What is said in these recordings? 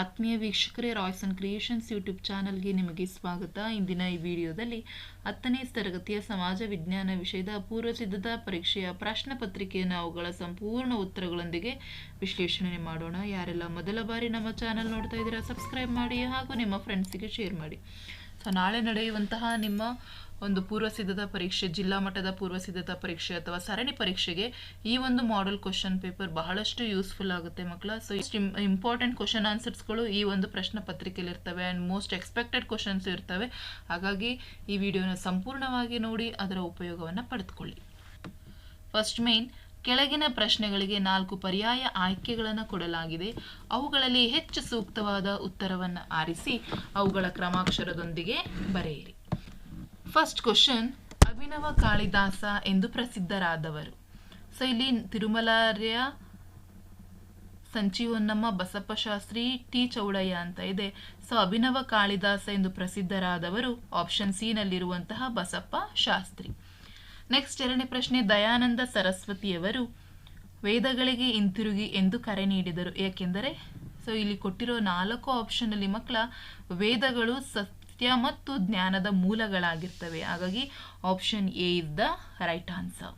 ಆತ್ಮೀಯ ವೀಕ್ಷಕರೇ Royce and creations YouTube ಚಾನಲ್ಗೆ ನಿಮಗೆ ಸ್ವಾಗತ. ಇಂದಿನ ಈ ವಿಡಿಯೋದಲ್ಲಿ ಹತ್ತನೇ ತರಗತಿಯ ಸಮಾಜ ವಿಜ್ಞಾನ ವಿಷಯದ ಪೂರ್ವಸಿದ್ಧತಾ ಪರೀಕ್ಷೆಯ ಪ್ರಶ್ನೆ ಪತ್ರಿಕೆಯನ್ನು ಅವುಗಳ ಸಂಪೂರ್ಣ ಉತ್ತರಗಳೊಂದಿಗೆ ವಿಶ್ಲೇಷಣೆ ಮಾಡೋಣ. ಯಾರೆಲ್ಲ ಮೊದಲ ಬಾರಿ ನಮ್ಮ ಚಾನಲ್ ನೋಡ್ತಾ ಇದ್ದೀರಾ ಸಬ್ಸ್ಕ್ರೈಬ್ ಮಾಡಿ ಹಾಗೂ ನಿಮ್ಮ ಫ್ರೆಂಡ್ಸಿಗೆ ಶೇರ್ ಮಾಡಿ. ಸೊ ನಾಳೆ ನಡೆಯುವಂತಹ ನಿಮ್ಮ ಒಂದು ಪೂರ್ವಸಿದ್ಧತಾ ಪರೀಕ್ಷೆ, ಜಿಲ್ಲಾ ಮಟ್ಟದ ಪೂರ್ವಸಿದ್ಧತಾ ಪರೀಕ್ಷೆ ಅಥವಾ ಸರಣಿ ಪರೀಕ್ಷೆಗೆ ಈ ಒಂದು ಮಾಡೆಲ್ ಕ್ವಶನ್ ಪೇಪರ್ ಬಹಳಷ್ಟು ಯೂಸ್ಫುಲ್ ಆಗುತ್ತೆ ಮಕ್ಕಳ. ಸೊ ಇಷ್ಟು ಇಂಪಾರ್ಟೆಂಟ್ ಕ್ವಶನ್ ಆನ್ಸರ್ಸ್ಗಳು ಈ ಒಂದು ಪ್ರಶ್ನೆ ಪತ್ರಿಕೆಯಲ್ಲಿ ಇರ್ತವೆ ಆ್ಯಂಡ್ ಮೋಸ್ಟ್ ಎಕ್ಸ್ಪೆಕ್ಟೆಡ್ ಕ್ವಶನ್ಸ್ ಇರ್ತವೆ. ಹಾಗಾಗಿ ಈ ವಿಡಿಯೋನ ಸಂಪೂರ್ಣವಾಗಿ ನೋಡಿ, ಅದರ ಉಪಯೋಗವನ್ನು ಪಡೆದುಕೊಳ್ಳಿ. ಫಸ್ಟ್ ಮೇನ್ ಕೆಳಗಿನ ಪ್ರಶ್ನೆಗಳಿಗೆ ನಾಲ್ಕು ಪರ್ಯಾಯ ಆಯ್ಕೆಗಳನ್ನು ಕೊಡಲಾಗಿದೆ. ಅವುಗಳಲ್ಲಿ ಹೆಚ್ಚು ಸೂಕ್ತವಾದ ಉತ್ತರವನ್ನು ಆರಿಸಿ, ಅವುಗಳ ಕ್ರಮಾಕ್ಷರದೊಂದಿಗೆ ಬರೆಯಿರಿ. ಫಸ್ಟ್ ಕ್ವಶನ್ ಅಭಿನವ ಕಾಳಿದಾಸ ಎಂದು ಪ್ರಸಿದ್ಧರಾದವರು. ಸೊ ಇಲ್ಲಿ ತಿರುಮಲಾರ್ಯ ಸಂಚೀವನ್ನಮ್ಮ ಬಸಪ್ಪ ಶಾಸ್ತ್ರಿ, ಟಿ ಚೌಡಯ್ಯ ಅಂತ ಇದೆ. ಸೊ ಅಭಿನವ ಕಾಳಿದಾಸ ಎಂದು ಪ್ರಸಿದ್ಧರಾದವರು ಆಪ್ಷನ್ ಸಿ ನಲ್ಲಿರುವಂತಹ ಬಸಪ್ಪ ಶಾಸ್ತ್ರಿ. ನೆಕ್ಸ್ಟ್ ಎರಡನೇ ಪ್ರಶ್ನೆ, ದಯಾನಂದ ಸರಸ್ವತಿಯವರು ವೇದಗಳಿಗೆ ಹಿಂತಿರುಗಿ ಎಂದು ಕರೆ ನೀಡಿದರು. ಏಕೆಂದರೆ ಸೊ ಇಲ್ಲಿ ಕೊಟ್ಟಿರೋ ನಾಲ್ಕು ಆಪ್ಷನಲ್ಲಿ ಮಕ್ಕಳ ವೇದಗಳು ಸತ್ಯ ಮತ್ತು ಜ್ಞಾನದ ಮೂಲಗಳಾಗಿರ್ತವೆ. ಹಾಗಾಗಿ option A is the right answer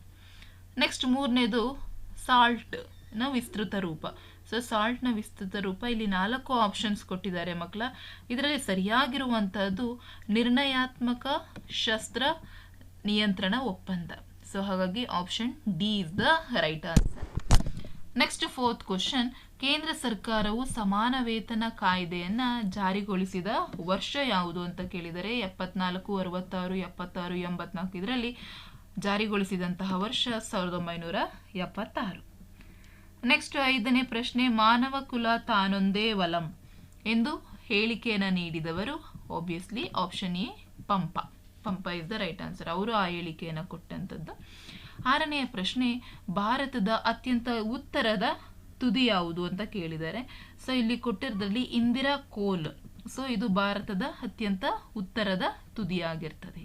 next ಮೂರನೇದು ಸಾಲ್ಟ್ನ ವಿಸ್ತೃತ ರೂಪ. ಸೊ ಸಾಲ್ಟ್ನ ವಿಸ್ತೃತ ರೂಪ ಇಲ್ಲಿ ನಾಲ್ಕು ಆಪ್ಷನ್ಸ್ ಕೊಟ್ಟಿದ್ದಾರೆ ಮಕ್ಕಳ. ಇದರಲ್ಲಿ ಸರಿಯಾಗಿರುವಂಥದ್ದು ನಿರ್ಣಯಾತ್ಮಕ ಶಸ್ತ್ರ ನಿಯಂತ್ರಣ ಒಪ್ಪಂದ. ಸೊ ಹಾಗಾಗಿ option D is the right answer next fourth question ಕೇಂದ್ರ ಸರ್ಕಾರವು ಸಮಾನ ವೇತನ ಕಾಯ್ದೆಯನ್ನ ಜಾರಿಗೊಳಿಸಿದ ವರ್ಷ ಯಾವುದು ಅಂತ ಕೇಳಿದರೆ ಎಪ್ಪತ್ನಾಲ್ಕು, ಅರವತ್ತಾರು, ಎಪ್ಪತ್ತಾರು, ಎಂಬತ್ನಾಲ್ಕು ಇದರಲ್ಲಿ ಜಾರಿಗೊಳಿಸಿದಂತಹ ವರ್ಷ ಸಾವಿರದ ಒಂಬೈನೂರ ಎಪ್ಪತ್ತಾರು. ನೆಕ್ಸ್ಟ್ ಐದನೇ ಪ್ರಶ್ನೆ, ಮಾನವ ಕುಲ ತಾನೊಂದೇ ವಲಂ ಎಂದು ಹೇಳಿಕೆಯನ್ನು ನೀಡಿದವರು obviously option A Pampa. Pampa is the right answer ಅವರು ಆ ಹೇಳಿಕೆಯನ್ನು ಕೊಟ್ಟಂಥದ್ದು ಆರನೆಯ ಪ್ರಶ್ನೆ, ಭಾರತದ ಅತ್ಯಂತ ಉತ್ತರದ ತುದಿ ಯಾವುದು ಅಂತ ಕೇಳಿದ್ದಾರೆ. ಸೊ ಇಲ್ಲಿ ಕೊಟ್ಟಿರೋದ್ರಲ್ಲಿ ಇಂದಿರಾ ಕೋಲ್. ಸೊ ಇದು ಭಾರತದ ಅತ್ಯಂತ ಉತ್ತರದ ತುದಿಯಾಗಿರ್ತದೆ.